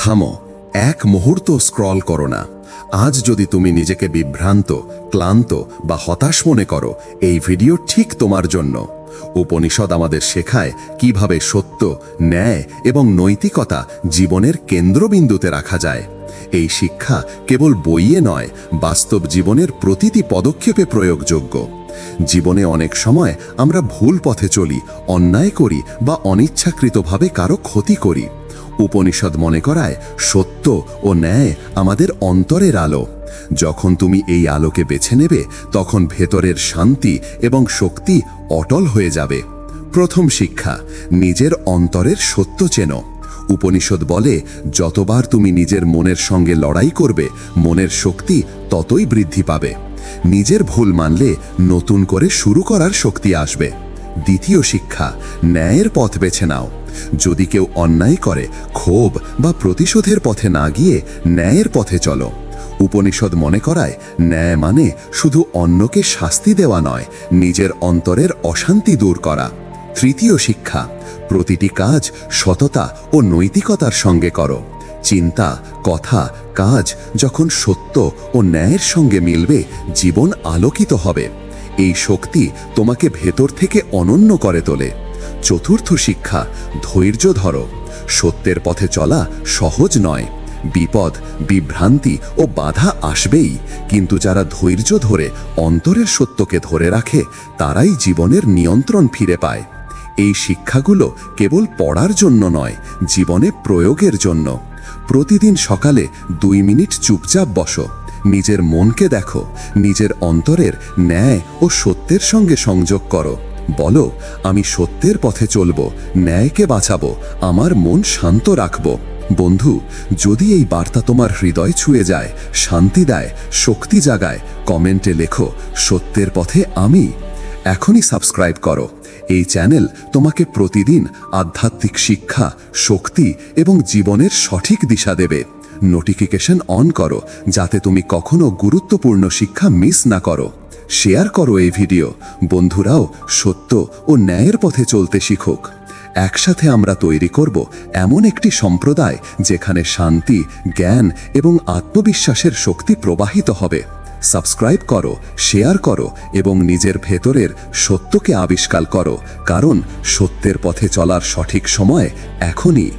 থামো, এক মুহূর্ত স্ক্রল করো না। আজ যদি তুমি নিজেকে বিভ্রান্ত, ক্লান্ত বা হতাশ মনে করো, এই ভিডিও ঠিক তোমার জন্য। উপনিষদ আমাদের শেখায় কীভাবে সত্য, ন্যায় এবং নৈতিকতা জীবনের কেন্দ্রবিন্দুতে রাখা যায়। এই শিক্ষা কেবল বইয়ে নয়, বাস্তব জীবনের প্রতিটি পদক্ষেপে প্রয়োগযোগ্য। জীবনে অনেক সময় আমরা ভুল পথে চলি, অন্যায় করি বা অনিচ্ছাকৃতভাবে কারও ক্ষতি করি। উপনিষদ মনে করায় সত্য ও ন্যায় আমাদের অন্তরের আলো। যখন তুমি এই আলোকে বেছে নেবে, তখন ভেতরের শান্তি এবং শক্তি অটল হয়ে যাবে। প্রথম শিক্ষা, নিজের অন্তরের সত্য চেনো। উপনিষদ বলে, যতবার তুমি নিজের মনের সঙ্গে লড়াই করবে, মনের শক্তি ততই বৃদ্ধি পাবে। নিজের ভুল মানলে নতুন করে শুরু করার শক্তি আসবে। দ্বিতীয় শিক্ষা, ন্যায়ের পথ বেছে নাও। যদি কেউ অন্যায় করে, ক্ষোভ বা প্রতিশোধের পথে না গিয়ে ন্যায়ের পথে চলো। উপনিষদ মনে করায়, ন্যায় মানে শুধু অন্যকে শাস্তি দেওয়া নয়, নিজের অন্তরের অশান্তি দূর করা। তৃতীয় শিক্ষা, প্রতিটি কাজ সততা ও নৈতিকতার সঙ্গে করো। চিন্তা, কথা, কাজ যখন সত্য ও ন্যায়ের সঙ্গে মিলবে, জীবন আলোকিত হবে। এই শক্তি তোমাকে ভেতর থেকে অনন্য করে তোলে। চতুর্থ শিক্ষা, ধৈর্য ধরো। সত্যের পথে চলা সহজ নয়। বিপদ, বিভ্রান্তি ও বাধা আসবেই, কিন্তু যারা ধৈর্য ধরে অন্তরের সত্যকে ধরে রাখে, তারাই জীবনের নিয়ন্ত্রণ ফিরে পায়। এই শিক্ষাগুলো কেবল পড়ার জন্য নয়, জীবনে প্রয়োগের জন্য। প্রতিদিন সকালে দুই মিনিট চুপচাপ বসো। নিজের মনকে দেখো, নিজের অন্তরের ন্যায় ও সত্যের সঙ্গে সংযোগ করো। বলো, আমি সত্যের পথে চলব, ন্যায়কে বাঁচাবো, আমার মন শান্ত রাখব। বন্ধু, যদি এই বার্তা তোমার হৃদয় ছুঁয়ে যায়, শান্তি দেয়, শক্তি জাগায়, কমেন্টে লেখো, সত্যের পথে আমি এখনই সাবস্ক্রাইব করো। এই চ্যানেল তোমাকে প্রতিদিন আধ্যাত্মিক শিক্ষা, শক্তি এবং জীবনের সঠিক দিশা দেবে। নোটিফিকেশন অন করো, যাতে তুমি কখনো গুরুত্বপূর্ণ শিক্ষা মিস না করো। শেয়ার করো এই ভিডিও বন্ধুরাও সত্য ও ন্যায়ের পথে চলতে শিখুক। একসাথে আমরা তৈরি করব এমন একটি সম্প্রদায় যেখানে শান্তি, জ্ঞান এবং আত্মবিশ্বাসের শক্তি প্রবাহিত হবে। সাবস্ক্রাইব করো শেয়ার করো এবং নিজের ভেতরের সত্যকে আবিষ্কার করো, কারণ সত্যের পথে চলার সঠিক সময় এখনই।